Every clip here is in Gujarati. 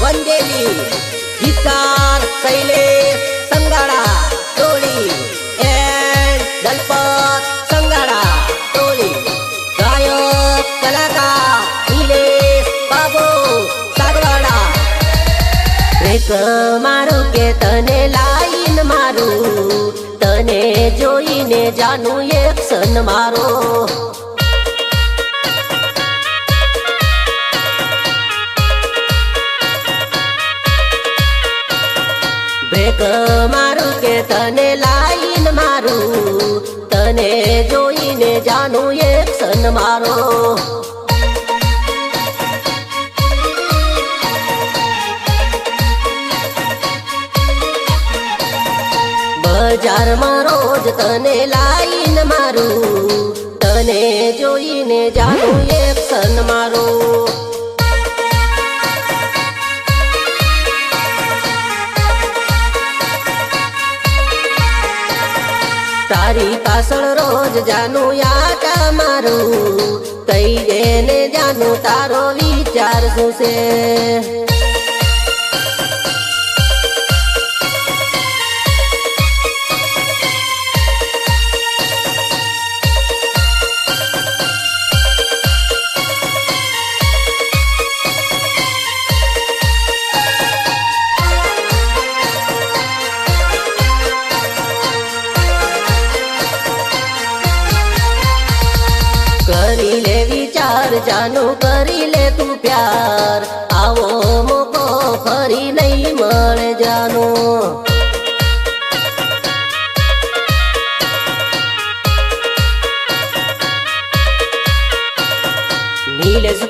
वंदेली गीतार सैले संगाडा टोळी एंड गणपत संगाडा टोळी. गायक कलाकार निलेश बाबू सागवाडा रेस मारू के तने लाईन मारू तने जोईने जानू एक सन मारो. મારું કે તને લાઈન મારું, તને જોઈને જાનું સન મારો. બજારમાં રોજ તને લાઈન મારું, તને જોઈને જાનું સન મારો. પાછળ રોજ જાનું આટા મારું. કઈ એને જાનું તારો વિચાર શું છે?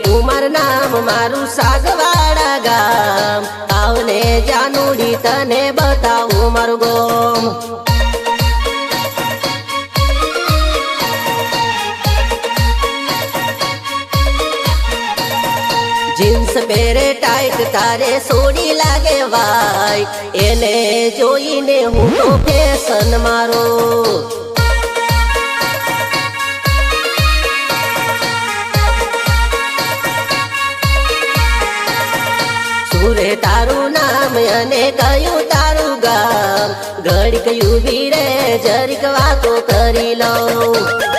કુમાર નામ મારું સાગવાડા ગામ. આવને જાનુડી તને બતાવું મારું ગોમ. જીન્સ પહેરે ટાઈટ, તારે સોડી લાગે વાય. એને જોઈને હું તો ફેશન મારો. તારું નામ અને કયું તારું ગામ? ઘડીક ઊભી રે જરીક વાતો કરી લઉં.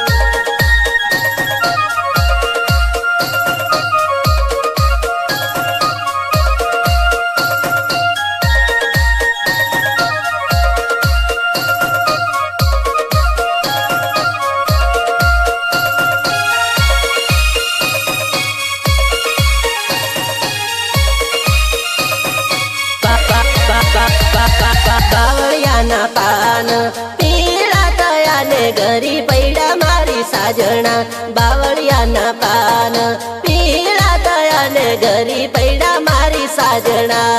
પાન પીળા થયા ને ગરી પૈડા મારી સાજણા બાવળિયાના પાન પીળા થયા ને ગરી પૈડા મારી સાજણા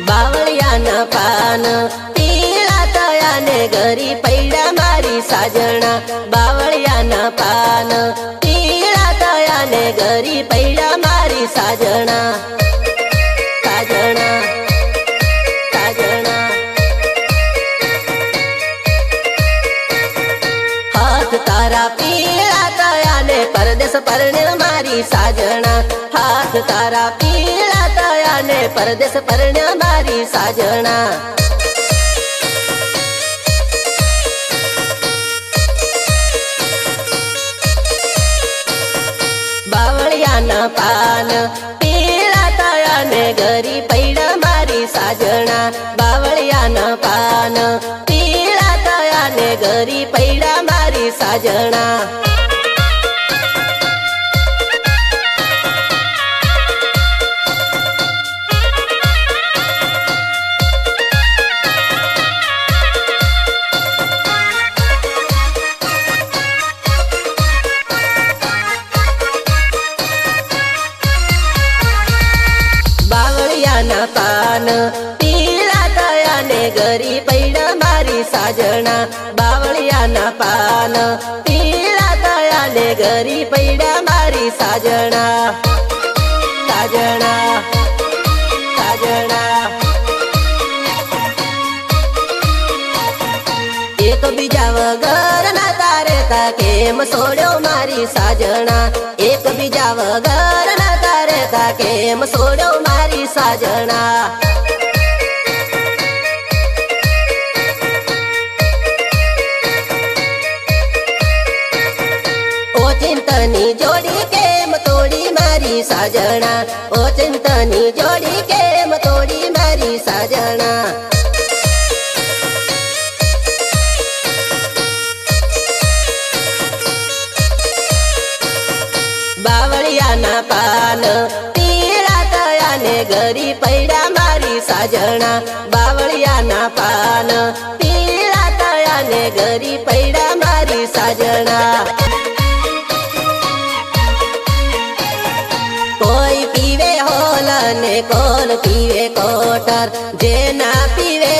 બાવળિયાના પાન પીળા થયા ને ગરી પૈડા સાજણા સાજણા સાજણા હાથ તારા પીળા તયા ને પરદેશ પરણે મારી સાજણા. હાથ તારા પીળા તયા ને પરદેશ પરણે મારી સાજણા. બાવળિયાના પાન પીળા થયા ને ગરી પૈડા મારી સાજણા બાવળિયાના પાન પીળા થયા ને ગરી બાવળિયાના પાન પીળા થયા ને ગરી પૈડા મારી સાજણા, બાવળિયાના પાન. પીળા થયા ને ગરી પૈડા મારી સાજણા. સાજણા સાજણા. એક બીજા વગર ના તારે કેમ સોડ્યો મારી સાજણા? એક બીજા વગર ના રહેતા કેમ સોડ્યો સાજણા ઓ ચિંતની જોડી કેમ તોડી મારી સાજણા ઓ ચિંતની જોડી સાજણા બાવળિયાના પાન. પીળા તળા ને ગરી પૈડા મારી સાજણા. કોઈ પીવે હોલ ને કોલ પીવે કોટર. જે ના પીવે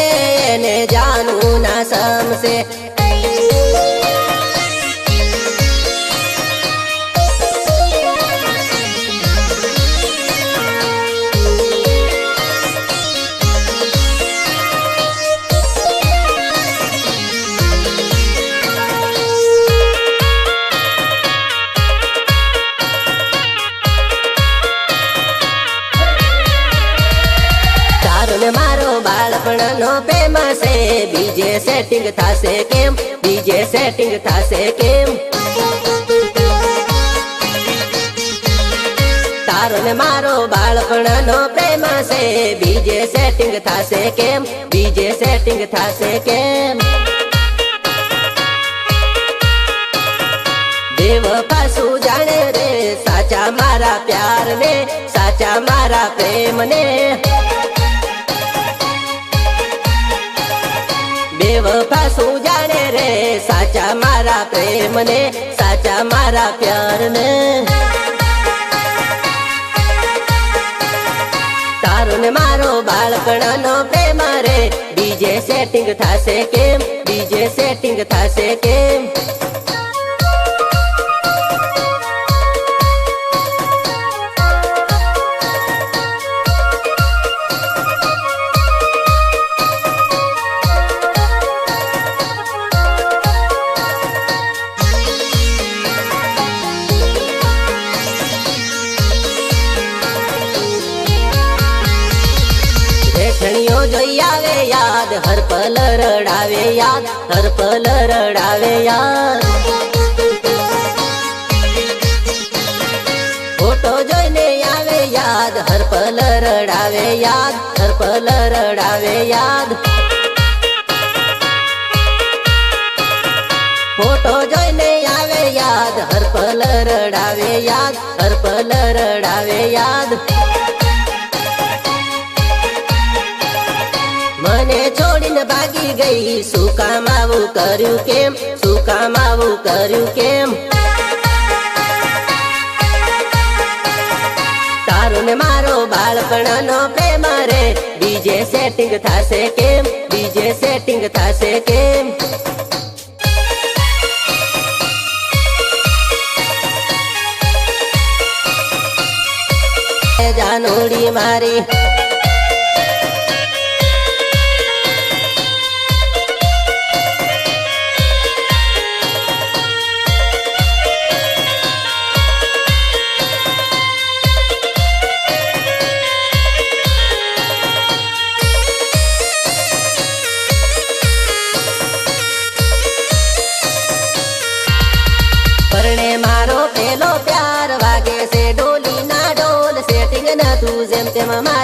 એને જાનું ના સમસે સેટિંગ થશે કેમ બીજે સેટિંગ થાશે કેમ તારો ને મારો બાળપણનો પ્રેમ છે. બીજે સેટિંગ થશે કેમ બીજે સેટિંગ થશે કેમ દેવ પાછું જાણે રે, સાચા મારા પ્યાર ને સાચા મારા પ્રેમ ને દેવ પાછું જાણે રે, સાચા મારા પ્રેમ ને સાચા મારા પ્યાર ને તારો ને મારો બાળપણનો પ્રેમ રે બીજે સેટિંગ થાશે કેમ બીજે સેટિંગ થાશે કેમ? હર પલ રડાવે યાદ ફોટો જોઈને આવે યાદ હર પલ રડાવે યાદ હર પલ રડાવે યાદ ફોટો જોઈને આવે યાદ હર પલ રડાવે યાદ હર પલ રડાવે યાદ છોડીને ગઈ શું કામ આવું કર્યું કેમ? શું કામ આવું કર્યું કેમ? તારું ને મારો બાળપણનો પ્રેમ રે. બીજે સેટિંગ થશે કેમ? બીજે સેટિંગ થશે કેમ? જાનોડી મારી.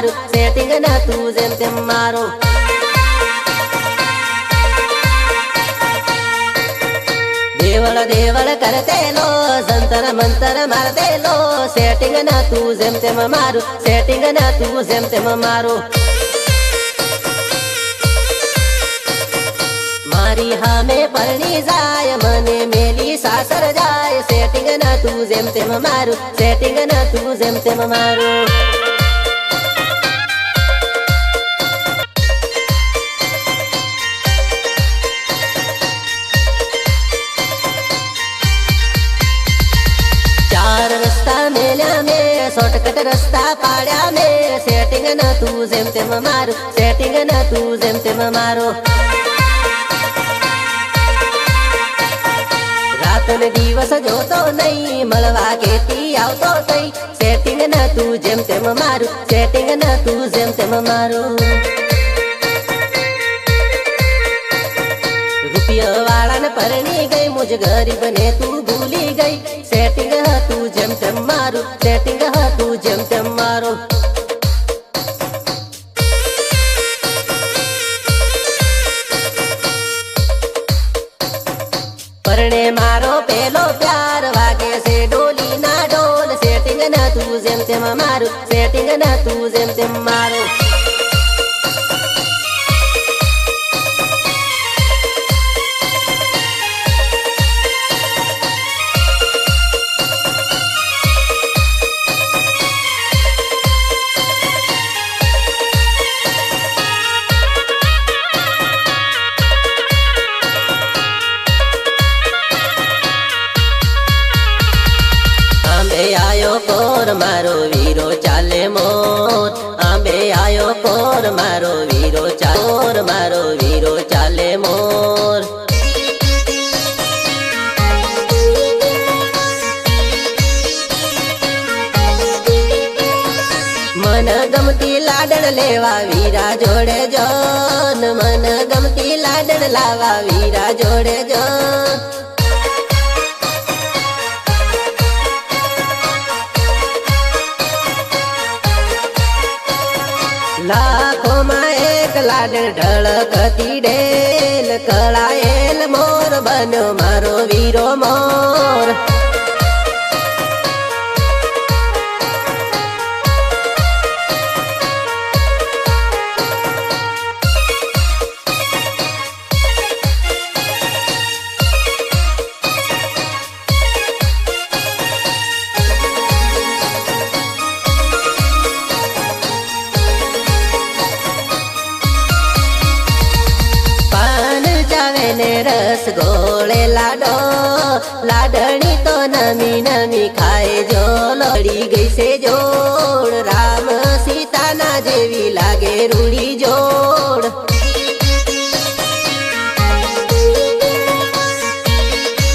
મારું સેટિંગ નતું જેમ તેમ મારું દેવળ દેવળ કરતેલો સંતર મંતર મારતેલો સેટિંગ નતું જેમ તેમ મારું સેટિંગ નતું જેમ તેમ મારું મારી હામે પરણી જાય મને મેલી સાસર જાય સેટિંગ ના તું જેમ તેમ મારું સેટિંગ ના તું જેમ તેમ મારું શોર્ટકટ રસ્તા પાડ્યા મે. સેટિંગ ન તું જેમ તેમ મારું. સેટિંગ ન તું જેમ તેમ મારો. રાત ને દિવસ જોતો નહીં, મળવા કેતી આવતો તઈ. સેટિંગ ન તું જેમ તેમ મારું. સેટિંગ ન તું જેમ તેમ મારું. પરણી ગઈ, મુજ ગરીબ ને તું ભૂલી ગઈ. સેટિંગ હતું જેમ તેમ મારું સેટિંગ હતું જેમ તેમ મારું. પરણે મારો મારો વીરો ચાલે મોર આંબે આયો કોર મારો વીરો ચાલોર મારો વીરો ચાલે મોર મન ગમતી લાડણ લેવા વીરા જોડે જોન. મન ગમતી લાડણ લાવા વીરા જોડે જોન. ઢળકતી ડેલ કળાયેલ મોર બન્યો મારો વીરો મોર. ને રસ ગોળે લાડો. લાડણી તો નમી નમી ખાય જો. લડી ગઈ છે જોડ. રામ સીતાના જેવી લાગે રૂડી